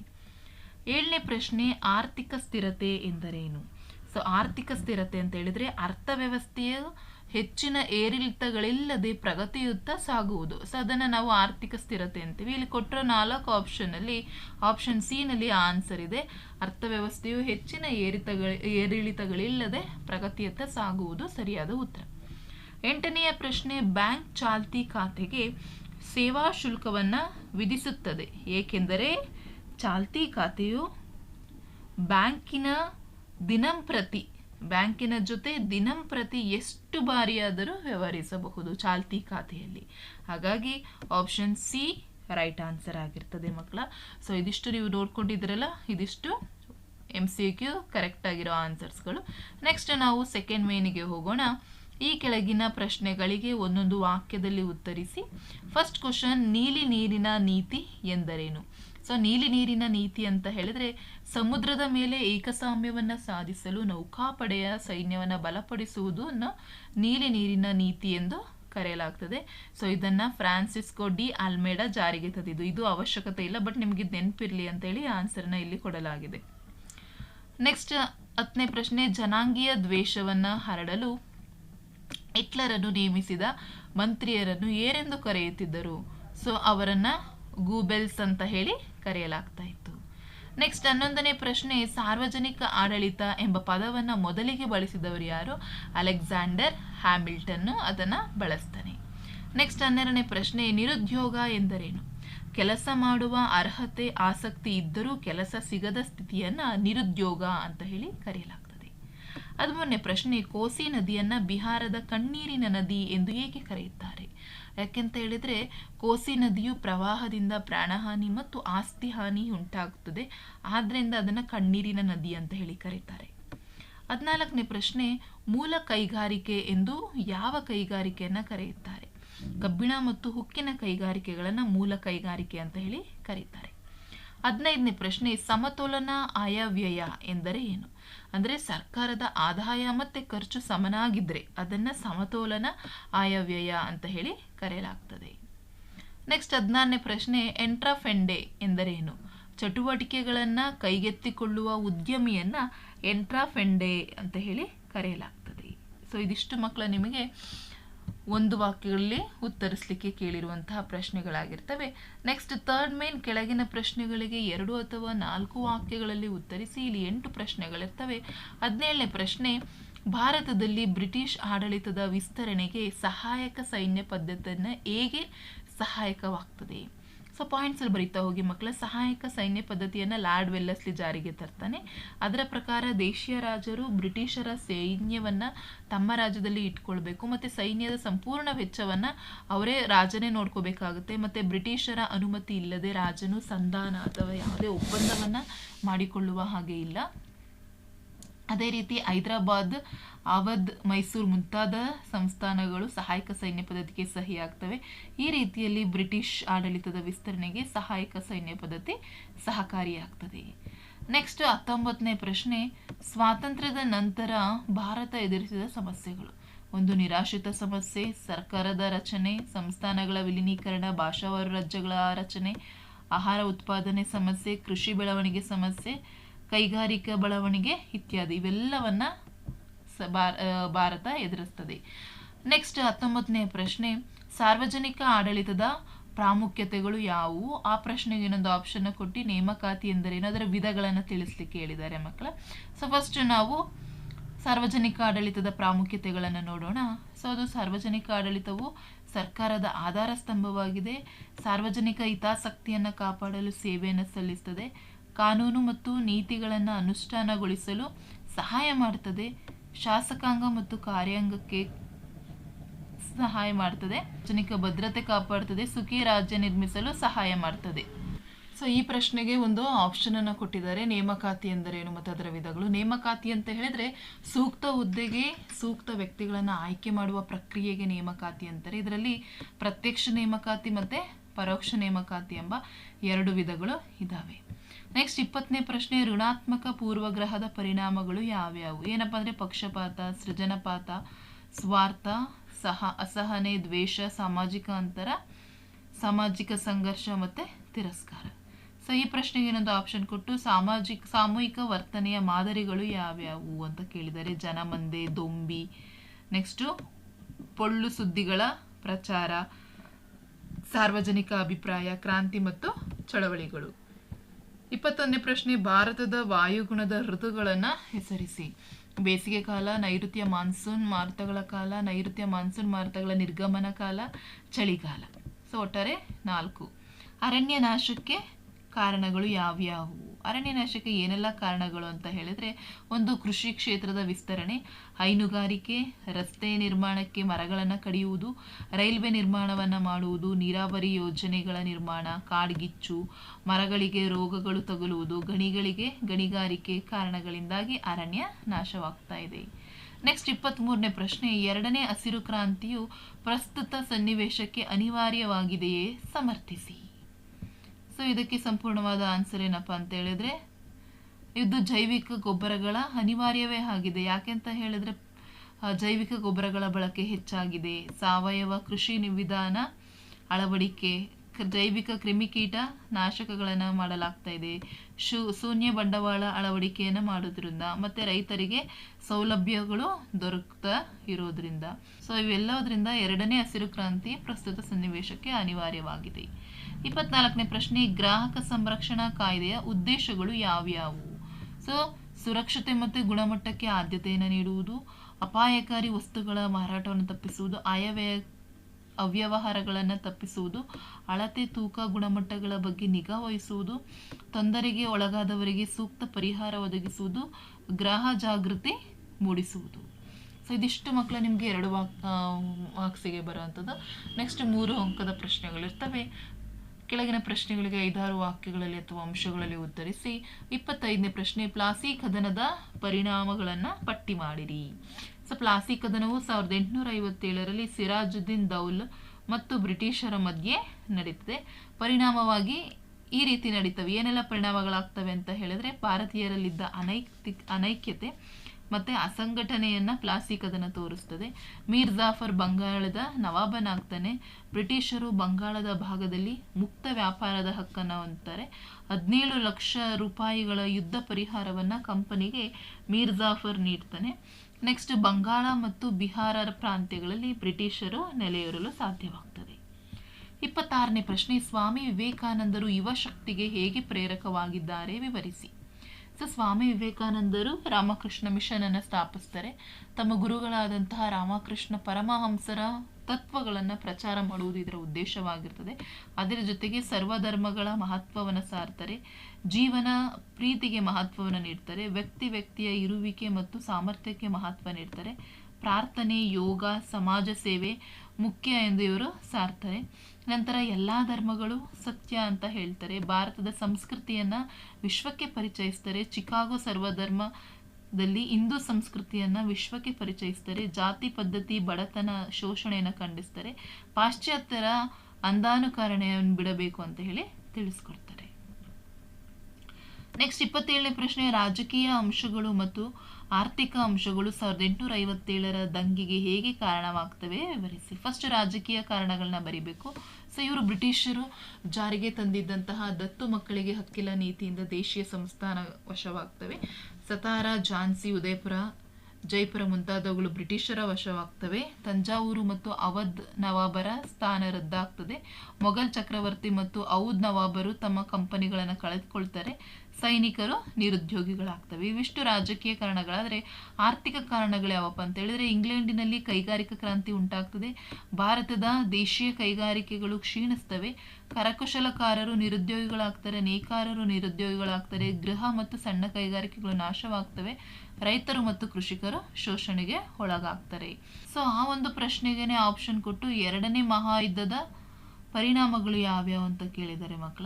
ಏಳನೇ ಪ್ರಶ್ನೆ, ಆರ್ಥಿಕ ಸ್ಥಿರತೆ ಎಂದರೇನು? ಸೊ ಆರ್ಥಿಕ ಸ್ಥಿರತೆ ಅಂತ ಹೇಳಿದ್ರೆ ಅರ್ಥವ್ಯವಸ್ಥೆಯ ಹೆಚ್ಚಿನ ಏರಿಳಿತಗಳಿಲ್ಲದೆ ಪ್ರಗತಿಯುತ್ತ ಸಾಗುವುದು. ಅದನ್ನು ನಾವು ಆರ್ಥಿಕ ಸ್ಥಿರತೆ ಅಂತೀವಿ. ಇಲ್ಲಿ ಕೊಟ್ಟರೆ ನಾಲ್ಕು ಆಪ್ಷನಲ್ಲಿ ಆಪ್ಷನ್ ಸಿ ನಲ್ಲಿ ಆನ್ಸರ್ ಇದೆ. ಅರ್ಥವ್ಯವಸ್ಥೆಯು ಹೆಚ್ಚಿನ ಏರಿತಗಳ, ಏರಿಳಿತಗಳಿಲ್ಲದೆ ಪ್ರಗತಿಯತ್ತ ಸಾಗುವುದು ಸರಿಯಾದ ಉತ್ತರ. ಎಂಟನೆಯ ಪ್ರಶ್ನೆ, ಬ್ಯಾಂಕ್ ಚಾಲ್ತಿ ಖಾತೆಗೆ ಸೇವಾ ಶುಲ್ಕವನ್ನು ವಿಧಿಸುತ್ತದೆ. ಏಕೆಂದರೆ ಚಾಲ್ತಿ ಖಾತೆಯು ಬ್ಯಾಂಕಿನ ದಿನಂಪ್ರತಿ ಬ್ಯಾಂಕಿನ ಜೊತೆ ದಿನಂಪ್ರತಿ ಎಷ್ಟು ಬಾರಿಯಾದರೂ ವ್ಯವಹರಿಸಬಹುದು ಚಾಲ್ತಿ ಖಾತೆಯಲ್ಲಿ. ಹಾಗಾಗಿ ಆಪ್ಷನ್ ಸಿ ರೈಟ್ ಆನ್ಸರ್ ಆಗಿರ್ತದೆ ಮಕ್ಕಳ. ಸೊ ಇದಿಷ್ಟು ನೀವು ನೋಡ್ಕೊಂಡಿದ್ರಲ್ಲ ಇದಿಷ್ಟು ಎಂ ಸಿ ಕ್ಯೂ ಕರೆಕ್ಟ್ ಆಗಿರೋ ಆನ್ಸರ್ಸ್ಗಳು ನೆಕ್ಸ್ಟ್ ನಾವು ಸೆಕೆಂಡ್ ಮೇನಿಗೆ ಹೋಗೋಣ. ಈ ಕೆಳಗಿನ ಪ್ರಶ್ನೆಗಳಿಗೆ ಒಂದೊಂದು ವಾಕ್ಯದಲ್ಲಿ ಉತ್ತರಿಸಿ. ಫಸ್ಟ್ ಕ್ವಶನ್ ನೀಲಿ ನೀರಿನ ನೀತಿ ಎಂದರೇನು? ಸೊ ನೀಲಿ ನೀರಿನ ನೀತಿ ಅಂತ ಹೇಳಿದ್ರೆ ಸಮುದ್ರದ ಮೇಲೆ ಏಕಸಾಮ್ಯವನ್ನು ಸಾಧಿಸಲು ನೌಕಾಪಡೆಯ ಸೈನ್ಯವನ್ನು ಬಲಪಡಿಸುವುದನ್ನು ನೀಲಿ ನೀರಿನ ನೀತಿ ಎಂದು ಕರೆಯಲಾಗ್ತದೆ. ಸೊ ಇದನ್ನ ಫ್ರಾನ್ಸಿಸ್ಕೋ ಡಿ ಆಲ್ಮೇಡ ಜಾರಿಗೆ ತಂದಿದ್ದು. ಇದು ಅವಶ್ಯಕತೆ ಇಲ್ಲ, ಬಟ್ ನಿಮಗೆ ನೆನಪಿರಲಿ ಅಂತೇಳಿ ಆನ್ಸರ್ನ ಇಲ್ಲಿ ಕೊಡಲಾಗಿದೆ. ನೆಕ್ಸ್ಟ್ ಹತ್ತನೇ ಪ್ರಶ್ನೆ, ಜನಾಂಗೀಯ ದ್ವೇಷವನ್ನ ಹರಡಲು ಹಿಟ್ಲರನ್ನು ನೇಮಿಸಿದ ಮಂತ್ರಿಯರನ್ನು ಏನೆಂದು ಕರೆಯುತ್ತಿದ್ದರು. ಸೊ ಅವರನ್ನ ಗೂಬೆಲ್ಸ್ ಅಂತ ಹೇಳಿ ಕರೆಯಲಾಗ್ತಾ ಇತ್ತು. ನೆಕ್ಸ್ಟ್ ಹನ್ನೊಂದನೇ ಪ್ರಶ್ನೆ, ಸಾರ್ವಜನಿಕ ಆಡಳಿತ ಎಂಬ ಪದವನ್ನು ಮೊದಲಿಗೆ ಬಳಸಿದವರು ಯಾರು? ಅಲೆಕ್ಸಾಂಡರ್ ಹ್ಯಾಮಿಲ್ಟನ್ ಅದನ್ನು ಬಳಸ್ತಾನೆ. ನೆಕ್ಸ್ಟ್ ಹನ್ನೆರಡನೇ ಪ್ರಶ್ನೆ, ನಿರುದ್ಯೋಗ ಎಂದರೇನು? ಕೆಲಸ ಮಾಡುವ ಅರ್ಹತೆ, ಆಸಕ್ತಿ ಇದ್ದರೂ ಕೆಲಸ ಸಿಗದ ಸ್ಥಿತಿಯನ್ನು ನಿರುದ್ಯೋಗ ಅಂತ ಹೇಳಿ ಕರೆಯಲಾಗ್ತದೆ. ಹದಿಮೂರನೇ ಪ್ರಶ್ನೆ, ಕೋಸಿ ನದಿಯನ್ನ ಬಿಹಾರದ ಕಣ್ಣೀರಿನ ನದಿ ಎಂದು ಏಕೆ ಕರೆಯುತ್ತಾರೆ? ಯಾಕೆಂತ ಹೇಳಿದ್ರೆ ಕೋಸಿ ನದಿಯು ಪ್ರವಾಹದಿಂದ ಪ್ರಾಣಹಾನಿ ಮತ್ತು ಆಸ್ತಿ ಹಾನಿ ಉಂಟಾಗುತ್ತದೆ ಆದ್ದರಿಂದ ಅದನ್ನ ಕಣ್ಣೀರಿನ ನದಿ ಅಂತ ಹೇಳಿ ಕರೀತಾರೆ. ಹದಿನಾಲ್ಕನೇ ಪ್ರಶ್ನೆ, ಮೂಲ ಕೈಗಾರಿಕೆ ಎಂದು ಯಾವ ಕೈಗಾರಿಕೆಯನ್ನು ಕರೆಯುತ್ತಾರೆ? ಕಬ್ಬಿಣ ಮತ್ತು ಹುಕ್ಕಿನ ಕೈಗಾರಿಕೆಗಳನ್ನು ಮೂಲ ಕೈಗಾರಿಕೆ ಅಂತ ಹೇಳಿ ಕರೀತಾರೆ. ಹದಿನೈದನೇ ಪ್ರಶ್ನೆ, ಸಮತೋಲನ ಆಯವ್ಯಯ ಎಂದರೆ ಏನು? ಅಂದರೆ ಸರ್ಕಾರದ ಆದಾಯ ಮತ್ತು ಖರ್ಚು ಸಮನಾಗಿದ್ದರೆ ಅದನ್ನು ಸಮತೋಲನ ಆಯವ್ಯಯ ಅಂತ ಹೇಳಿ ಕರೆಯಲಾಗ್ತದೆ. ನೆಕ್ಸ್ಟ್ ಹದಿನಾರನೇ ಪ್ರಶ್ನೆ, ಎಂಟ್ರಾಫೆಂಡೆ ಎಂದರೇನು ಚಟುವಟಿಕೆಗಳನ್ನು ಕೈಗೆತ್ತಿಕೊಳ್ಳುವ ಉದ್ಯಮಿಯನ್ನು ಎಂಟ್ರಾಫೆಂಡೆ ಅಂತ ಹೇಳಿ ಕರೆಯಲಾಗ್ತದೆ. ಸೊ ಇದಿಷ್ಟು ಮಕ್ಕಳು ನಿಮಗೆ ಒಂದು ವಾಕ್ಯಗಳಲ್ಲಿ ಉತ್ತರಿಸಲಿಕ್ಕೆ ಕೇಳಿರುವಂತಹ ಪ್ರಶ್ನೆಗಳಾಗಿರ್ತವೆ. ನೆಕ್ಸ್ಟ್ ಥರ್ಡ್ ಮೇನ್ ಕೆಳಗಿನ ಪ್ರಶ್ನೆಗಳಿಗೆ ಎರಡು ಅಥವಾ ನಾಲ್ಕು ವಾಕ್ಯಗಳಲ್ಲಿ ಉತ್ತರಿಸಿ ಇಲ್ಲಿ ಎಂಟು ಪ್ರಶ್ನೆಗಳಿರ್ತವೆ. ಹದಿನೇಳನೇ ಪ್ರಶ್ನೆ, ಭಾರತದಲ್ಲಿ ಬ್ರಿಟಿಷ್ ಆಡಳಿತದ ವಿಸ್ತರಣೆಗೆ ಸಹಾಯಕ ಸೈನ್ಯ ಪದ್ಧತಿಯನ್ನು ಹೇಗೆ ಸಹಾಯಕವಾಗ್ತದೆ? ಸೊ ಪಾಯಿಂಟ್ಸಲ್ಲಿ ಬರೀತಾ ಹೋಗಿ, ಮಕ್ಕಳ ಸಹಾಯಕ ಸೈನ್ಯ ಪದ್ಧತಿಯನ್ನು ಲಾರ್ಡ್ ವೆಲ್ಲಸ್ಲಿ ಜಾರಿಗೆ ತರ್ತಾನೆ. ಅದರ ಪ್ರಕಾರ ದೇಶೀಯ ರಾಜರು ಬ್ರಿಟಿಷರ ಸೈನ್ಯವನ್ನು ತಮ್ಮ ರಾಜ್ಯದಲ್ಲಿ ಇಟ್ಕೊಳ್ಬೇಕು. ಮತ್ತು ಸೈನ್ಯದ ಸಂಪೂರ್ಣ ವೆಚ್ಚವನ್ನು ಅವರೇ ರಾಜನೇ ನೋಡ್ಕೋಬೇಕಾಗುತ್ತೆ. ಮತ್ತು ಬ್ರಿಟಿಷರ ಅನುಮತಿ ಇಲ್ಲದೆ ರಾಜನು ಸಂಧಾನ ಅಥವಾ ಯಾವುದೇ ಒಪ್ಪಂದವನ್ನು ಮಾಡಿಕೊಳ್ಳುವ ಹಾಗೆ ಇಲ್ಲ. ಅದೇ ರೀತಿ ಹೈದರಾಬಾದ್, ಅವಧ್, ಮೈಸೂರು ಮುಂತಾದ ಸಂಸ್ಥಾನಗಳು ಸಹಾಯಕ ಸೈನ್ಯ ಪದ್ಧತಿಗೆ ಸಹಿ ಆಗ್ತವೆ ಈ ರೀತಿಯಲ್ಲಿ ಬ್ರಿಟಿಷ್ ಆಡಳಿತದ ವಿಸ್ತರಣೆಗೆ ಸಹಾಯಕ ಸೈನ್ಯ ಪದ್ಧತಿ ಸಹಕಾರಿಯಾಗ್ತದೆ. ನೆಕ್ಸ್ಟ್ ಹತ್ತೊಂಬತ್ತನೇ ಪ್ರಶ್ನೆ. ಸ್ವಾತಂತ್ರ್ಯದ ನಂತರ ಭಾರತ ಎದುರಿಸಿದ ಸಮಸ್ಯೆಗಳು. ಒಂದು ನಿರಾಶ್ರಿತ ಸಮಸ್ಯೆ, ಸರ್ಕಾರದ ರಚನೆ, ಸಂಸ್ಥಾನಗಳ ವಿಲೀನೀಕರಣ, ಭಾಷಾವಾರು ರಾಜ್ಯಗಳ ರಚನೆ, ಆಹಾರ ಉತ್ಪಾದನೆ ಸಮಸ್ಯೆ, ಕೃಷಿ ಬೆಳವಣಿಗೆ ಸಮಸ್ಯೆ ಕೈಗಾರಿಕಾ ಬೆಳವಣಿಗೆ ಇತ್ಯಾದಿ ಇವೆಲ್ಲವನ್ನ ಸ ಭಾರ- ಭಾರತ ಎದುರಿಸ್ತದೆ. ನೆಕ್ಸ್ಟ್ ಹತ್ತೊಂಬತ್ತನೇ ಪ್ರಶ್ನೆ, ಸಾರ್ವಜನಿಕ ಆಡಳಿತದ ಪ್ರಾಮುಖ್ಯತೆಗಳು ಯಾವುವು? ಆ ಪ್ರಶ್ನೆಗೆ ಇನ್ನೊಂದು ಆಪ್ಷನ್ ಕೊಟ್ಟು ನೇಮಕಾತಿ ಎಂದರೇನು ಅದರ ವಿಧಗಳನ್ನು ತಿಳಿಸ್ಲಿಕ್ಕೆ ಹೇಳಿದ್ದಾರೆ ಮಕ್ಕಳ. ಸೊ ಫಸ್ಟ್ ನಾವು ಸಾರ್ವಜನಿಕ ಆಡಳಿತದ ಪ್ರಾಮುಖ್ಯತೆಗಳನ್ನು ನೋಡೋಣ. ಸೊ ಅದು ಸಾರ್ವಜನಿಕ ಆಡಳಿತವು ಸರ್ಕಾರದ ಆಧಾರ ಸ್ತಂಭವಾಗಿದೆ. ಸಾರ್ವಜನಿಕ ಹಿತಾಸಕ್ತಿಯನ್ನು ಕಾಪಾಡಲು ಸೇವೆಯನ್ನು ಸಲ್ಲಿಸ್ತದೆ. ಕಾನೂನು ಮತ್ತು ನೀತಿಗಳನ್ನು ಅನುಷ್ಠಾನಗೊಳಿಸಲು ಸಹಾಯ ಮಾಡ್ತದೆ. ಶಾಸಕಾಂಗ ಮತ್ತು ಕಾರ್ಯಾಂಗಕ್ಕೆ ಸಹಾಯ ಮಾಡ್ತದೆ. ಜನಿಕ ಭದ್ರತೆ ಕಾಪಾಡ್ತದೆ. ಸುಖಿ ರಾಜ್ಯ ನಿರ್ಮಿಸಲು ಸಹಾಯ ಮಾಡ್ತದೆ. ಸೊ ಈ ಪ್ರಶ್ನೆಗೆ ಒಂದು ಆಪ್ಷನ್ ಅನ್ನು ಕೊಟ್ಟಿದ್ದಾರೆ. ನೇಮಕಾತಿ ಎಂದರೇನು ಮತ್ತು ಅದರ ವಿಧಗಳು? ನೇಮಕಾತಿ ಅಂತ ಹೇಳಿದ್ರೆ ಸೂಕ್ತ ಹುದ್ದೆಗೆ ಸೂಕ್ತ ವ್ಯಕ್ತಿಗಳನ್ನು ಆಯ್ಕೆ ಮಾಡುವ ಪ್ರಕ್ರಿಯೆಗೆ ನೇಮಕಾತಿ ಅಂತಾರೆ. ಇದರಲ್ಲಿ ಪ್ರತ್ಯಕ್ಷ ನೇಮಕಾತಿ ಮತ್ತೆ ಪರೋಕ್ಷ ನೇಮಕಾತಿ ಎಂಬ ಎರಡು ವಿಧಗಳು ಇದ್ದಾವೆ ನೆಕ್ಸ್ಟ್ ಇಪ್ಪತ್ತನೇ ಪ್ರಶ್ನೆ, ಋಣಾತ್ಮಕ ಪೂರ್ವಗ್ರಹದ ಪರಿಣಾಮಗಳು ಯಾವ್ಯಾವು? ಏನಪ್ಪ ಅಂದರೆ ಪಕ್ಷಪಾತ, ಸೃಜನಪಾತ, ಸ್ವಾರ್ಥ, ಸಹ, ಅಸಹನೆ, ದ್ವೇಷ, ಸಾಮಾಜಿಕ ಅಂತರ, ಸಾಮಾಜಿಕ ಸಂಘರ್ಷ ಮತ್ತೆ ತಿರಸ್ಕಾರ. ಸೊ ಈ ಪ್ರಶ್ನೆಗೆ ಏನೊಂದು ಆಪ್ಷನ್ ಕೊಟ್ಟು ಸಾಮಾಜಿಕ, ಸಾಮೂಹಿಕ ವರ್ತನೆಯ ಮಾದರಿಗಳು ಯಾವ್ಯಾವು ಅಂತ ಕೇಳಿದ್ದಾರೆ ಜನಮಂದೆ ದೊಂಬಿ. ನೆಕ್ಸ್ಟು ಪೊಳ್ಳು ಸುದ್ದಿಗಳ ಪ್ರಚಾರ, ಸಾರ್ವಜನಿಕ ಅಭಿಪ್ರಾಯ, ಕ್ರಾಂತಿ ಮತ್ತು ಚಳವಳಿಗಳು. ಇಪ್ಪತ್ತೊಂದನೇ ಪ್ರಶ್ನೆ, ಭಾರತದ ವಾಯುಗುಣದ ಋತುಗಳನ್ನು ಹೆಸರಿಸಿ. ಬೇಸಿಗೆ ಕಾಲ, ನೈಋತ್ಯ ಮಾನ್ಸೂನ್ ಮಾರುತಗಳ ಕಾಲ, ನೈಋತ್ಯ ಮಾನ್ಸೂನ್ ಮಾರುತಗಳ ನಿರ್ಗಮನ ಕಾಲ, ಚಳಿಗಾಲ. ಸೊ, ಒಟ್ಟಾರೆ ನಾಲ್ಕು. ಅರಣ್ಯ ನಾಶಕ್ಕೆ ಕಾರಣಗಳು ಯಾವ್ಯಾವು? ಅರಣ್ಯ ನಾಶಕ್ಕೆ ಏನೆಲ್ಲ ಕಾರಣಗಳು ಅಂತ ಹೇಳಿದ್ರೆ, ಒಂದು ಕೃಷಿ ಕ್ಷೇತ್ರದ ವಿಸ್ತರಣೆ, ಹೈನುಗಾರಿಕೆ, ರಸ್ತೆ ನಿರ್ಮಾಣಕ್ಕೆ ಮರಗಳನ್ನು ಕಡಿಯುವುದು, ರೈಲ್ವೆ ನಿರ್ಮಾಣವನ್ನು ಮಾಡುವುದು, ನೀರಾವರಿ ಯೋಜನೆಗಳ ನಿರ್ಮಾಣ, ಕಾಡ್ಗಿಚ್ಚು, ಮರಗಳಿಗೆ ರೋಗಗಳು ತಗುಲುವುದು, ಗಣಿಗಳಿಗೆ ಗಣಿಗಾರಿಕೆ ಕಾರಣಗಳಿಂದಾಗಿ ಅರಣ್ಯ ನಾಶವಾಗ್ತಾ ಇದೆ. ನೆಕ್ಸ್ಟ್ ಇಪ್ಪತ್ತ್ಮೂರನೇ ಪ್ರಶ್ನೆ, ಎರಡನೇ ಹಸಿರು ಕ್ರಾಂತಿಯು ಪ್ರಸ್ತುತ ಸನ್ನಿವೇಶಕ್ಕೆ ಅನಿವಾರ್ಯವಾಗಿದೆಯೇ? ಸಮರ್ಥಿಸಿ. ಸೊ ಇದಕ್ಕೆ ಸಂಪೂರ್ಣವಾದ ಆನ್ಸರ್ ಏನಪ್ಪ ಅಂತ ಹೇಳಿದ್ರೆ, ಇದು ಜೈವಿಕ ಗೊಬ್ಬರಗಳ ಅನಿವಾರ್ಯವೇ ಆಗಿದೆ. ಯಾಕೆಂತ ಹೇಳಿದ್ರೆ ಜೈವಿಕ ಗೊಬ್ಬರಗಳ ಬಳಕೆ ಹೆಚ್ಚಾಗಿದೆ. ಸಾವಯವ ಕೃಷಿ ವಿಧಾನ ಅಳವಡಿಕೆ ಜೈವಿಕ ಕ್ರಿಮಿಕೀಟ ನಾಶಕಗಳನ್ನು ಮಾಡಲಾಗ್ತಾ ಇದೆ. ಶೂ, ಶೂನ್ಯ ಬಂಡವಾಳ ಅಳವಡಿಕೆಯನ್ನು ಮಾಡೋದ್ರಿಂದ, ಮತ್ತು ರೈತರಿಗೆ ಸೌಲಭ್ಯಗಳು ದೊರಕ್ತಾ ಇರೋದ್ರಿಂದ. ಸೊ ಇವೆಲ್ಲದರಿಂದ ಎರಡನೇ ಹಸಿರು ಕ್ರಾಂತಿ ಪ್ರಸ್ತುತ ಸನ್ನಿವೇಶಕ್ಕೆ ಅನಿವಾರ್ಯವಾಗಿದೆ. ಇಪ್ಪತ್ನಾಲ್ಕನೇ ಪ್ರಶ್ನೆ, ಗ್ರಾಹಕ ಸಂರಕ್ಷಣಾ ಕಾಯ್ದೆಯ ಉದ್ದೇಶಗಳು ಯಾವ್ಯಾವು? ಸೊ ಸುರಕ್ಷತೆ ಮತ್ತು ಗುಣಮಟ್ಟಕ್ಕೆ ಆದ್ಯತೆಯನ್ನು ನೀಡುವುದು, ಅಪಾಯಕಾರಿ ವಸ್ತುಗಳ ಮಾರಾಟವನ್ನು ತಪ್ಪಿಸುವುದು, ಆಯವ್ಯಯ, ಅವ್ಯವಹಾರಗಳನ್ನು ತಪ್ಪಿಸುವುದು, ಅಳತೆ ತೂಕ ಗುಣಮಟ್ಟಗಳ ಬಗ್ಗೆ ನಿಗಾ ವಹಿಸುವುದು, ತೊಂದರೆಗೆ ಒಳಗಾದವರಿಗೆ ಸೂಕ್ತ ಪರಿಹಾರ ಒದಗಿಸುವುದು, ಗ್ರಾಹ ಜಾಗೃತಿ ಮೂಡಿಸುವುದು. ಸೊ ಇದಿಷ್ಟು ಮಕ್ಕಳು ನಿಮಗೆ ಎರಡು ವಾಕ್ ಮಾರ್ಕ್ಸಿಗೆ ಬರುವಂಥದ್ದು. ನೆಕ್ಸ್ಟ್ ಮೂರು ಅಂಕದ ಪ್ರಶ್ನೆಗಳಿರ್ತವೆ ಕೆಳಗಿನ ಪ್ರಶ್ನೆಗಳಿಗೆ ಐದಾರು ವಾಕ್ಯಗಳಲ್ಲಿ ಅಥವಾ ಅಂಶಗಳಲ್ಲಿ ಉತ್ತರಿಸಿ ಇಪ್ಪತ್ತೈದನೇ ಪ್ರಶ್ನೆ ಪ್ಲಾಸಿ ಕದನದ ಪರಿಣಾಮಗಳನ್ನು ಪಟ್ಟಿ ಮಾಡಿರಿ. ಸೊ ಪ್ಲಾಸಿ ಕದನವು ಸಾವಿರದ ಎಂಟುನೂರ ಐವತ್ತೇಳರಲ್ಲಿ ಸಿರಾಜುದ್ದೀನ್ ದೌಲ್ ಮತ್ತು ಬ್ರಿಟಿಷರ ಮಧ್ಯೆ ನಡೀತದೆ. ಪರಿಣಾಮವಾಗಿ ಈ ರೀತಿ ನಡೀತವೆ. ಏನೆಲ್ಲ ಪರಿಣಾಮಗಳಾಗ್ತವೆ ಅಂತ ಹೇಳಿದ್ರೆ ಭಾರತೀಯರಲ್ಲಿದ್ದ ಅನೈತಿಕ್ ಅನೈಕ್ಯತೆ. ಮತ್ತೆ ಅಸಂಘಟನೆಯನ್ನು ಪ್ಲಾಸಿಕ್ ಅದನ್ನು ತೋರಿಸ್ತದೆ. ಮೀರ್ ಜಾಫರ್ ಬಂಗಾಳದ ನವಾಬನಾಗ್ತಾನೆ. ಬ್ರಿಟಿಷರು ಬಂಗಾಳದ ಭಾಗದಲ್ಲಿ ಮುಕ್ತ ವ್ಯಾಪಾರದ ಹಕ್ಕನ್ನು ಹೊಂದ್ತಾರೆ. ಹದಿನೇಳು ಲಕ್ಷ ರೂಪಾಯಿಗಳ ಯುದ್ಧ ಪರಿಹಾರವನ್ನ ಕಂಪನಿಗೆ ಮೀರ್ ಜಾಫರ್ ನೀಡ್ತಾನೆ. ನೆಕ್ಸ್ಟ್ ಬಂಗಾಳ ಮತ್ತು ಬಿಹಾರ ಪ್ರಾಂತ್ಯಗಳಲ್ಲಿ ಬ್ರಿಟಿಷರು ನೆಲೆಯೂರಲು ಸಾಧ್ಯವಾಗ್ತದೆ. ಇಪ್ಪತ್ತಾರನೇ ಪ್ರಶ್ನೆ, ಸ್ವಾಮಿ ವಿವೇಕಾನಂದರು ಯುವ ಶಕ್ತಿಗೆ ಹೇಗೆ ಪ್ರೇರಕವಾಗಿದ್ದಾರೆ? ವಿವರಿಸಿ. ಸೊ ಸ್ವಾಮಿ ವಿವೇಕಾನಂದರು ರಾಮಕೃಷ್ಣ ಮಿಷನ್ ಅನ್ನು ಸ್ಥಾಪಿಸ್ತಾರೆ ತಮ್ಮ ಗುರುಗಳಾದಂತಹ ರಾಮಕೃಷ್ಣ ಪರಮಹಂಸರ ತತ್ವಗಳನ್ನು ಪ್ರಚಾರ ಮಾಡುವುದು ಇದರ ಉದ್ದೇಶವಾಗಿರ್ತದೆ. ಅದರ ಜೊತೆಗೆ ಸರ್ವಧರ್ಮಗಳ ಮಹತ್ವವನ್ನು ಸಾರ್ತಾರೆ, ಜೀವನ ಪ್ರೀತಿಗೆ ಮಹತ್ವವನ್ನು ನೀಡ್ತಾರೆ, ವ್ಯಕ್ತಿ ವ್ಯಕ್ತಿಯ ಇರುವಿಕೆ ಮತ್ತು ಸಾಮರ್ಥ್ಯಕ್ಕೆ ಮಹತ್ವ ನೀಡ್ತಾರೆ. ಪ್ರಾರ್ಥನೆ, ಯೋಗ, ಸಮಾಜ ಸೇವೆ ಮುಖ್ಯ ಎಂದು ಇವರು ಸಾರ್ತಾರೆ. ನಂತರ ಎಲ್ಲ ಧರ್ಮಗಳು ಸತ್ಯ ಅಂತ ಹೇಳ್ತಾರೆ. ಭಾರತದ ಸಂಸ್ಕೃತಿಯನ್ನು ವಿಶ್ವಕ್ಕೆ ಪರಿಚಯಿಸ್ತಾರೆ. ಚಿಕಾಗೋ ಸರ್ವಧರ್ಮದಲ್ಲಿ ಹಿಂದೂ ಸಂಸ್ಕೃತಿಯನ್ನು ವಿಶ್ವಕ್ಕೆ ಪರಿಚಯಿಸ್ತಾರೆ. ಜಾತಿ ಪದ್ಧತಿ, ಬಡತನ, ಶೋಷಣೆಯನ್ನು ಖಂಡಿಸ್ತಾರೆ. ಪಾಶ್ಚಾತ್ಯರ ಅಂದಾನುಕರಣೆಯನ್ನು ಬಿಡಬೇಕು ಅಂತ ಹೇಳಿ ತಿಳಿಸ್ಕೊಡ್ತಾರೆ. ನೆಕ್ಸ್ಟ್ ಇಪ್ಪತ್ತೇಳನೇ ಪ್ರಶ್ನೆ, ರಾಜಕೀಯ ಅಂಶಗಳು ಮತ್ತು ಆರ್ಥಿಕ ಅಂಶಗಳು ಸಾವಿರದ ಎಂಟುನೂರ ಐವತ್ತೇಳರ ದಂಗೆಗೆ ಹೇಗೆ ಕಾರಣವಾಗ್ತವೆ, ವಿವರಿಸಿ. ಫಸ್ಟ್ ರಾಜಕೀಯ ಕಾರಣಗಳನ್ನ ಬರಿಬೇಕು. ಸೊ ಇವರು ಬ್ರಿಟಿಷರು ಜಾರಿಗೆ ತಂದಿದ್ದಂತಹ ದತ್ತು ಮಕ್ಕಳಿಗೆ ಹಕ್ಕಿಲ್ಲ ನೀತಿಯಿಂದ ದೇಶೀಯ ಸಂಸ್ಥಾನ ವಶವಾಗ್ತವೆ. ಸತಾರ, ಝಾನ್ಸಿ, ಉದಯಪುರ, ಜೈಪುರ ಮುಂತಾದವುಗಳು ಬ್ರಿಟಿಷರ ವಶವಾಗ್ತವೆ. ತಂಜಾವೂರು ಮತ್ತು ಅವಧ್ ನವಾಬರ ಸ್ಥಾನ ರದ್ದಾಗ್ತದೆ. ಮೊಘಲ್ ಚಕ್ರವರ್ತಿ ಮತ್ತು ಔದ್ ನವಾಬರು ತಮ್ಮ ಕಂಪನಿಗಳನ್ನು ಕಳೆದುಕೊಳ್ತಾರೆ. ಸೈನಿಕರು ನಿರುದ್ಯೋಗಿಗಳಾಗ್ತವೆ. ಇವಿಷ್ಟು ರಾಜಕೀಯ ಕಾರಣಗಳಾದರೆ ಆರ್ಥಿಕ ಕಾರಣಗಳು ಯಾವಪ್ಪ ಅಂತ ಹೇಳಿದ್ರೆ ಇಂಗ್ಲೆಂಡಿನಲ್ಲಿ ಕೈಗಾರಿಕಾ ಕ್ರಾಂತಿ ಉಂಟಾಗ್ತದೆ. ಭಾರತದ ದೇಶೀಯ ಕೈಗಾರಿಕೆಗಳು ಕ್ಷೀಣಿಸ್ತವೆ. ಕರಕುಶಲಕಾರರು ನಿರುದ್ಯೋಗಿಗಳಾಗ್ತಾರೆ, ನೇಕಾರರು ನಿರುದ್ಯೋಗಿಗಳಾಗ್ತಾರೆ, ಗೃಹ ಮತ್ತು ಸಣ್ಣ ಕೈಗಾರಿಕೆಗಳು ನಾಶವಾಗ್ತವೆ. ರೈತರು ಮತ್ತು ಕೃಷಿಕರು ಶೋಷಣೆಗೆ ಒಳಗಾಗ್ತಾರೆ. ಸೊ, ಆ ಒಂದು ಪ್ರಶ್ನೆಗೇನೆ ಆಪ್ಷನ್ ಕೊಟ್ಟು ಎರಡನೇ ಮಹಾಯುದ್ಧದ ಪರಿಣಾಮಗಳು ಯಾವ್ಯಾವು ಅಂತ ಕೇಳಿದ್ದಾರೆ ಮಕ್ಕಳ?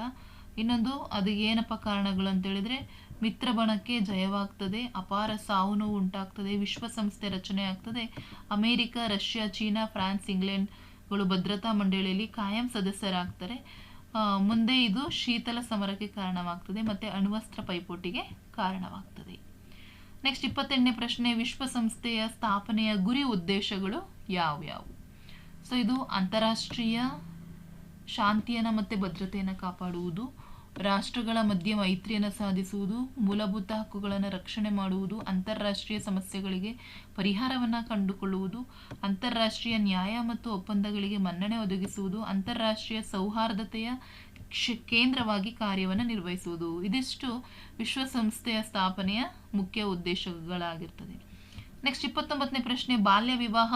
ಇನ್ನೊಂದು, ಅದು ಏನಪ್ಪ ಕಾರಣಗಳು ಅಂತ ಹೇಳಿದ್ರೆ ಮಿತ್ರ ಬಣಕ್ಕೆ ಜಯವಾಗ್ತದೆ, ಅಪಾರ ಸಾವು ನೋವು ಉಂಟಾಗ್ತದೆ ವಿಶ್ವಸಂಸ್ಥೆ ರಚನೆ ಆಗ್ತದೆ, ಅಮೇರಿಕ, ರಷ್ಯಾ, ಚೀನಾ, ಫ್ರಾನ್ಸ್, ಇಂಗ್ಲೆಂಡ್ಗಳು ಭದ್ರತಾ ಮಂಡಳಿಯಲ್ಲಿ ಕಾಯಂ ಸದಸ್ಯರಾಗ್ತಾರೆ. ಮುಂದೆ ಇದು ಶೀತಲ ಸಮರಕ್ಕೆ ಕಾರಣವಾಗ್ತದೆ, ಮತ್ತೆ ಅಣ್ವಸ್ತ್ರ ಪೈಪೋಟಿಗೆ ಕಾರಣವಾಗ್ತದೆ. ನೆಕ್ಸ್ಟ್ ಇಪ್ಪತ್ತೆಂಟನೇ ಪ್ರಶ್ನೆ ವಿಶ್ವಸಂಸ್ಥೆಯ ಸ್ಥಾಪನೆಯ ಗುರಿ ಉದ್ದೇಶಗಳು ಯಾವ್ಯಾವು? ಸೊ, ಇದು ಅಂತಾರಾಷ್ಟ್ರೀಯ ಶಾಂತಿಯನ್ನು ಮತ್ತು ಭದ್ರತೆಯನ್ನು ಕಾಪಾಡುವುದು, ರಾಷ್ಟ್ರಗಳ ಮಧ್ಯೆ ಮೈತ್ರಿಯನ್ನು ಸಾಧಿಸುವುದು, ಮೂಲಭೂತ ಹಕ್ಕುಗಳನ್ನು ರಕ್ಷಣೆ ಮಾಡುವುದು, ಅಂತಾರಾಷ್ಟ್ರೀಯ ಸಮಸ್ಯೆಗಳಿಗೆ ಪರಿಹಾರವನ್ನು ಕಂಡುಕೊಳ್ಳುವುದು, ಅಂತಾರಾಷ್ಟ್ರೀಯ ನ್ಯಾಯ ಮತ್ತು ಒಪ್ಪಂದಗಳಿಗೆ ಮನ್ನಣೆ ಒದಗಿಸುವುದು, ಅಂತಾರಾಷ್ಟ್ರೀಯ ಸೌಹಾರ್ದತೆಯ ಕೇಂದ್ರವಾಗಿ ಕಾರ್ಯವನ್ನು ನಿರ್ವಹಿಸುವುದು. ಇದಿಷ್ಟು ವಿಶ್ವಸಂಸ್ಥೆಯ ಸ್ಥಾಪನೆಯ ಮುಖ್ಯ ಉದ್ದೇಶಗಳಾಗಿರ್ತದೆ. ನೆಕ್ಸ್ಟ್ ಇಪ್ಪತ್ತೊಂಬತ್ತನೇ ಪ್ರಶ್ನೆ, ಬಾಲ್ಯ ವಿವಾಹ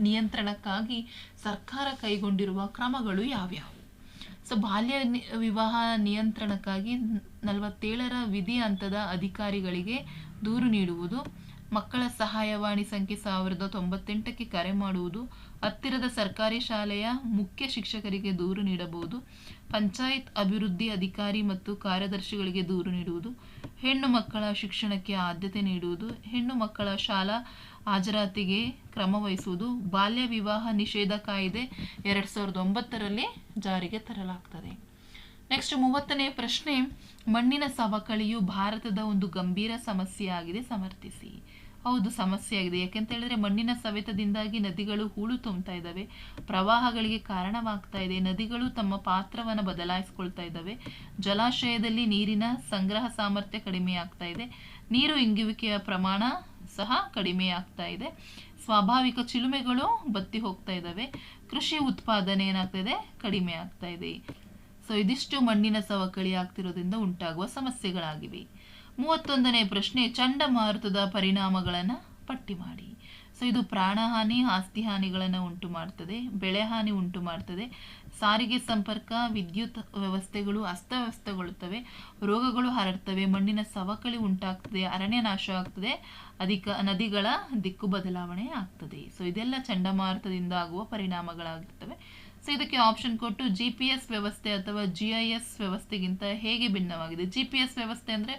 ನಿಯಂತ್ರಣಕ್ಕಾಗಿ ಸರ್ಕಾರ ಕೈಗೊಂಡಿರುವ ಕ್ರಮಗಳು ಯಾವ್ಯಾವು? ಸೊ ಬಾಲ್ಯ ವಿವಾಹ ನಿಯಂತ್ರಣಕ್ಕಾಗಿ ನಲವತ್ತೇಳರ ವಿಧಿ ಹಂತದ ಅಧಿಕಾರಿಗಳಿಗೆ ದೂರು ನೀಡುವುದು. ಮಕ್ಕಳ ಸಹಾಯವಾಣಿ ಸಂಖ್ಯೆ ಸಾವಿರದ ತೊಂಬತ್ತೆಂಟಕ್ಕೆ ಕರೆ ಮಾಡುವುದು ಹತ್ತಿರದ ಸರ್ಕಾರಿ ಶಾಲೆಯ ಮುಖ್ಯ ಶಿಕ್ಷಕರಿಗೆ ದೂರು ನೀಡಬಹುದು. ಪಂಚಾಯತ್ ಅಭಿವೃದ್ಧಿ ಅಧಿಕಾರಿ ಮತ್ತು ಕಾರ್ಯದರ್ಶಿಗಳಿಗೆ ದೂರು ನೀಡುವುದು. ಹೆಣ್ಣು ಮಕ್ಕಳ ಶಿಕ್ಷಣಕ್ಕೆ ಆದ್ಯತೆ ನೀಡುವುದು. ಹೆಣ್ಣು ಮಕ್ಕಳ ಶಾಲಾ ಹಾಜರಾತಿಗೆ ಕ್ರಮ ವಹಿಸುವುದು. ಬಾಲ್ಯ ವಿವಾಹ ನಿಷೇಧ ಕಾಯ್ದೆ ಎರಡು ಸಾವಿರದ ಒಂಬತ್ತರಲ್ಲಿ ಜಾರಿಗೆ ತರಲಾಗ್ತದೆ. ನೆಕ್ಸ್ಟ್ ಮೂವತ್ತನೇ ಪ್ರಶ್ನೆ. ಮಣ್ಣಿನ ಸವಕಳಿಯು ಭಾರತದ ಒಂದು ಗಂಭೀರ ಸಮಸ್ಯೆಯಾಗಿದೆ ಸಮರ್ಥಿಸಿ. ಹೌದು, ಸಮಸ್ಯೆ ಆಗಿದೆ. ಯಾಕೆಂತ ಹೇಳಿದ್ರೆ ಮಣ್ಣಿನ ಸವೆತದಿಂದಾಗಿ ನದಿಗಳು ಹೂಳು ತುಂಬ್ತಾ ಇದ್ದಾವೆ. ಪ್ರವಾಹಗಳಿಗೆ ಕಾರಣವಾಗ್ತಾ ಇದೆ. ನದಿಗಳು ತಮ್ಮ ಪಾತ್ರವನ್ನು ಬದಲಾಯಿಸ್ಕೊಳ್ತಾ ಇದ್ದಾವೆ. ಜಲಾಶಯದಲ್ಲಿ ನೀರಿನ ಸಂಗ್ರಹ ಸಾಮರ್ಥ್ಯ ಕಡಿಮೆ ಆಗ್ತಾ ಇದೆ. ನೀರು ಇಂಗುವಿಕೆಯ ಪ್ರಮಾಣ ಸಹ ಕಡಿಮೆ ಆಗ್ತಾ ಇದೆ. ಸ್ವಾಭಾವಿಕ ಚಿಲುಮೆಗಳು ಬತ್ತಿ ಹೋಗ್ತಾ ಇದ್ದಾವೆ. ಕೃಷಿ ಉತ್ಪಾದನೆ ಏನಾಗ್ತಾ ಇದೆ ಕಡಿಮೆ ಆಗ್ತಾ ಇದೆ. ಸೊ, ಇದಿಷ್ಟು ಮಣ್ಣಿನ ಸವಕಳಿ ಆಗ್ತಿರೋದ್ರಿಂದ ಉಂಟಾಗುವ ಸಮಸ್ಯೆಗಳಾಗಿವೆ. ಮೂವತ್ತೊಂದನೇ ಪ್ರಶ್ನೆ, ಚಂಡಮಾರುತದ ಪರಿಣಾಮಗಳನ್ನು ಪಟ್ಟಿ ಮಾಡಿ. ಸೊ ಇದು ಪ್ರಾಣಹಾನಿ, ಆಸ್ತಿ ಹಾನಿಗಳನ್ನು ಉಂಟು ಮಾಡ್ತದೆ, ಬೆಳೆ ಹಾನಿ ಉಂಟು ಮಾಡ್ತದೆ. ಸಾರಿಗೆ ಸಂಪರ್ಕ, ವಿದ್ಯುತ್ ವ್ಯವಸ್ಥೆಗಳು ಅಸ್ತವ್ಯಸ್ತಗೊಳ್ಳುತ್ತವೆ, ರೋಗಗಳು ಹರಡ್ತವೆ, ಮಣ್ಣಿನ ಸವಕಳಿ ಉಂಟಾಗ್ತದೆ, ಅರಣ್ಯ ನಾಶ ಆಗ್ತದೆ, ಅಧಿಕ ನದಿಗಳ ದಿಕ್ಕು ಬದಲಾವಣೆ ಆಗ್ತದೆ. ಸೊ ಇದೆಲ್ಲ ಚಂಡಮಾರುತದಿಂದ ಆಗುವ ಪರಿಣಾಮಗಳಾಗಿರ್ತವೆ. ಸೊ ಇದಕ್ಕೆ ಆಪ್ಷನ್ ಕೊಟ್ಟು ಜಿ ಪಿ ಎಸ್ ವ್ಯವಸ್ಥೆ ಅಥವಾ ಜಿ ಐ ಎಸ್ ವ್ಯವಸ್ಥೆಗಿಂತ ಹೇಗೆ ಭಿನ್ನವಾಗಿದೆ? ಜಿ ಪಿ ಎಸ್ ವ್ಯವಸ್ಥೆ ಅಂದರೆ